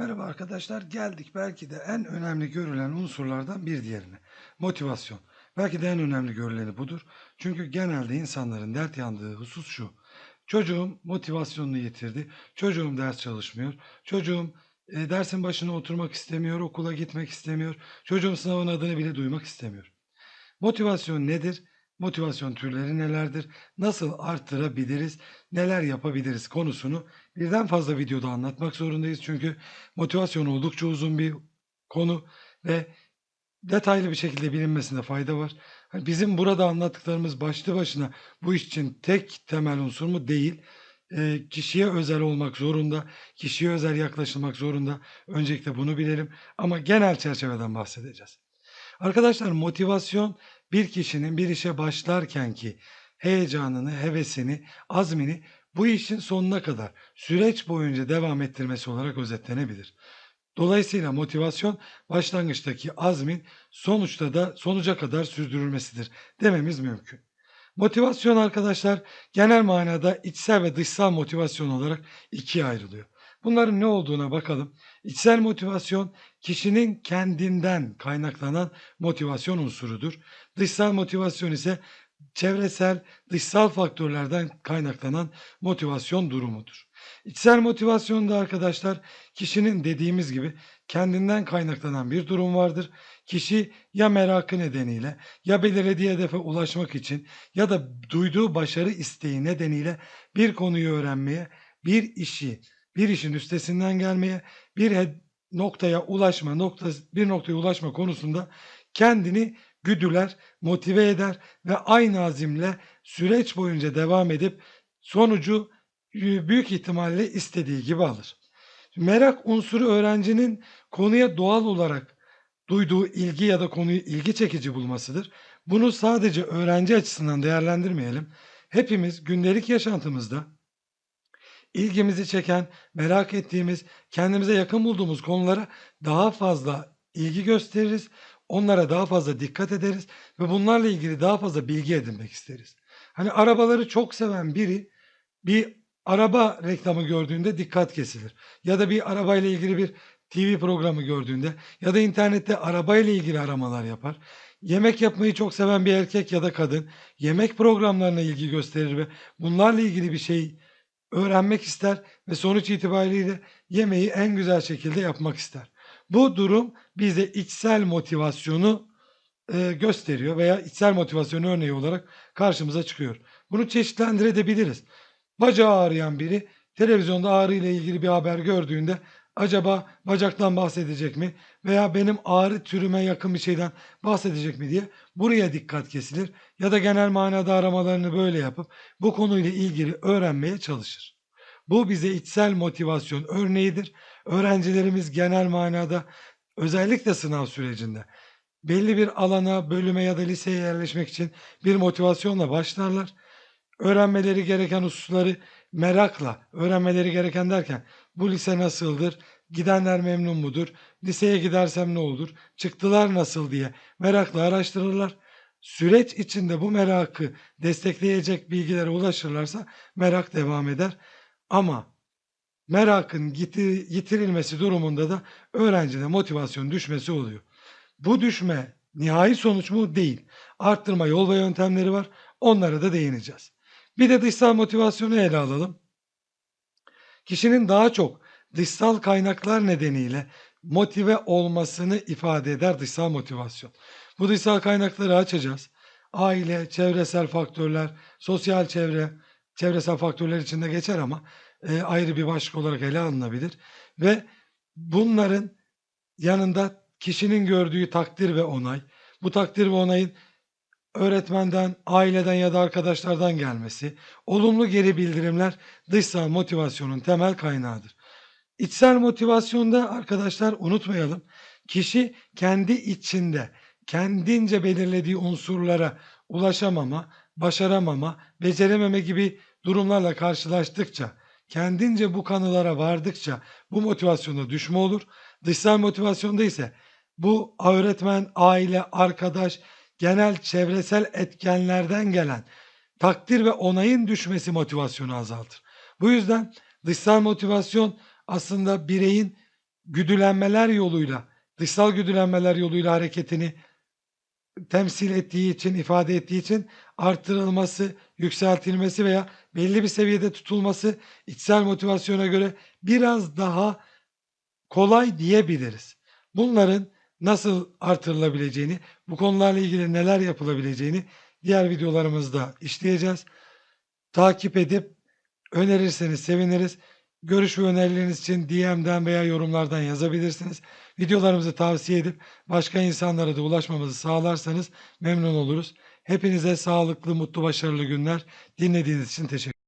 Merhaba arkadaşlar. Geldik belki de en önemli görülen unsurlardan bir diğerine. Motivasyon. Belki de en önemli görüleni budur. Çünkü genelde insanların dert yandığı husus şu. Çocuğum motivasyonunu yitirdi. Çocuğum ders çalışmıyor. Çocuğum e, dersin başına oturmak istemiyor. Okula gitmek istemiyor. Çocuğum sınavın adını bile duymak istemiyor. Motivasyon nedir? Motivasyon türleri nelerdir? Nasıl arttırabiliriz? Neler yapabiliriz konusunu birden fazla videoda anlatmak zorundayız. Çünkü motivasyon oldukça uzun bir konu ve detaylı bir şekilde bilinmesinde fayda var. Hani bizim burada anlattıklarımız başlı başına bu iş için tek temel unsur mu? Değil. Eee, kişiye özel olmak zorunda, kişiye özel yaklaşılmak zorunda. Öncelikle bunu bilelim ama genel çerçeveden bahsedeceğiz. Arkadaşlar motivasyon bir kişinin bir işe başlarkenki heyecanını, hevesini, azmini bu işin sonuna kadar süreç boyunca devam ettirmesi olarak özetlenebilir. Dolayısıyla motivasyon başlangıçtaki azmin sonuçta da sonuca kadar sürdürülmesidir dememiz mümkün. Motivasyon arkadaşlar genel manada içsel ve dışsal motivasyon olarak ikiye ayrılıyor. Bunların ne olduğuna bakalım. İçsel motivasyon kişinin kendinden kaynaklanan motivasyon unsurudur. Dışsal motivasyon ise çevresel, dışsal faktörlerden kaynaklanan motivasyon durumudur. İçsel motivasyon da arkadaşlar kişinin dediğimiz gibi kendinden kaynaklanan bir durum vardır. Kişi ya merakı nedeniyle ya belirlediği hedefe ulaşmak için ya da duyduğu başarı isteği nedeniyle bir konuyu öğrenmeye, bir işi, bir işin üstesinden gelmeye, bir noktaya ulaşma, nokta, bir noktaya ulaşma konusunda kendini güdüler, motive eder ve aynı azimle süreç boyunca devam edip sonucu e, büyük ihtimalle istediği gibi alır. Merak unsuru öğrencinin konuya doğal olarak duyduğu ilgi ya da konuyu ilgi çekici bulmasıdır. Bunu sadece öğrenci açısından değerlendirmeyelim. Hepimiz gündelik yaşantımızda ilgimizi çeken, merak ettiğimiz, kendimize yakın bulduğumuz konulara daha fazla ilgi gösteririz. Onlara daha fazla dikkat ederiz ve bunlarla ilgili daha fazla bilgi edinmek isteriz. Hani arabaları çok seven biri bir araba reklamı gördüğünde dikkat kesilir. Ya da bir arabayla ilgili bir TV programı gördüğünde ya da internette arabayla ilgili aramalar yapar. Yemek yapmayı çok seven bir erkek ya da kadın yemek programlarına ilgi gösterir ve bunlarla ilgili bir şey öğrenmek ister ve sonuç itibariyle yemeği en güzel şekilde yapmak ister. Bu durum bize içsel motivasyonu e, gösteriyor veya içsel motivasyon örneği olarak karşımıza çıkıyor. Bunu çeşitlendirebiliriz. Bacağı ağrıyan biri televizyonda ağrı ile ilgili bir haber gördüğünde acaba bacaktan bahsedecek mi veya benim ağrı türüme yakın bir şeyden bahsedecek mi diye buraya dikkat kesilir ya da genel manada aramalarını böyle yapıp bu konuyla ilgili öğrenmeye çalışır. Bu bize içsel motivasyon örneğidir. Öğrencilerimiz genel manada özellikle sınav sürecinde belli bir alana, bölüme ya da liseye yerleşmek için bir motivasyonla başlarlar. Öğrenmeleri gereken hususları merakla, öğrenmeleri gereken derken bu lise nasıldır, gidenler memnun mudur, liseye gidersem ne olur, çıktılar nasıl diye merakla araştırırlar. Süreç içinde bu merakı destekleyecek bilgilere ulaşırlarsa merak devam eder. Ama merakın yitirilmesi durumunda da öğrencide motivasyon düşmesi oluyor. Bu düşme nihai sonuç mu? Değil. Arttırma yol ve yöntemleri var. Onlara da değineceğiz. Bir de dışsal motivasyonu ele alalım. Kişinin daha çok dışsal kaynaklar nedeniyle motive olmasını ifade eder dışsal motivasyon. Bu dışsal kaynakları açacağız. Aile, çevresel faktörler, sosyal çevre, çevresel faktörler içinde geçer ama e, ayrı bir başlık olarak ele alınabilir. Ve bunların yanında kişinin gördüğü takdir ve onay, bu takdir ve onayın öğretmenden, aileden ya da arkadaşlardan gelmesi, olumlu geri bildirimler dışsal motivasyonun temel kaynağıdır. İçsel motivasyonda arkadaşlar unutmayalım, kişi kendi içinde kendince belirlediği unsurlara ulaşamama, başaramama, becerememe gibi durumlarla karşılaştıkça, kendince bu kanılara vardıkça bu motivasyona düşme olur. Dışsal motivasyonda ise bu öğretmen, aile, arkadaş, genel çevresel etkenlerden gelen takdir ve onayın düşmesi motivasyonu azaltır. Bu yüzden dışsal motivasyon aslında bireyin güdülenmeler yoluyla, dışsal güdülenmeler yoluyla hareketini temsil ettiği için, ifade ettiği için artırılması, yükseltilmesi veya belli bir seviyede tutulması içsel motivasyona göre biraz daha kolay diyebiliriz. Bunların nasıl artırılabileceğini, bu konularla ilgili neler yapılabileceğini diğer videolarımızda işleyeceğiz. Takip edip önerirseniz seviniriz. Görüş ve önerileriniz için DM'den veya yorumlardan yazabilirsiniz. Videolarımızı tavsiye edip başka insanlara da ulaşmamızı sağlarsanız memnun oluruz. Hepinize sağlıklı, mutlu, başarılı günler. Dinlediğiniz için teşekkür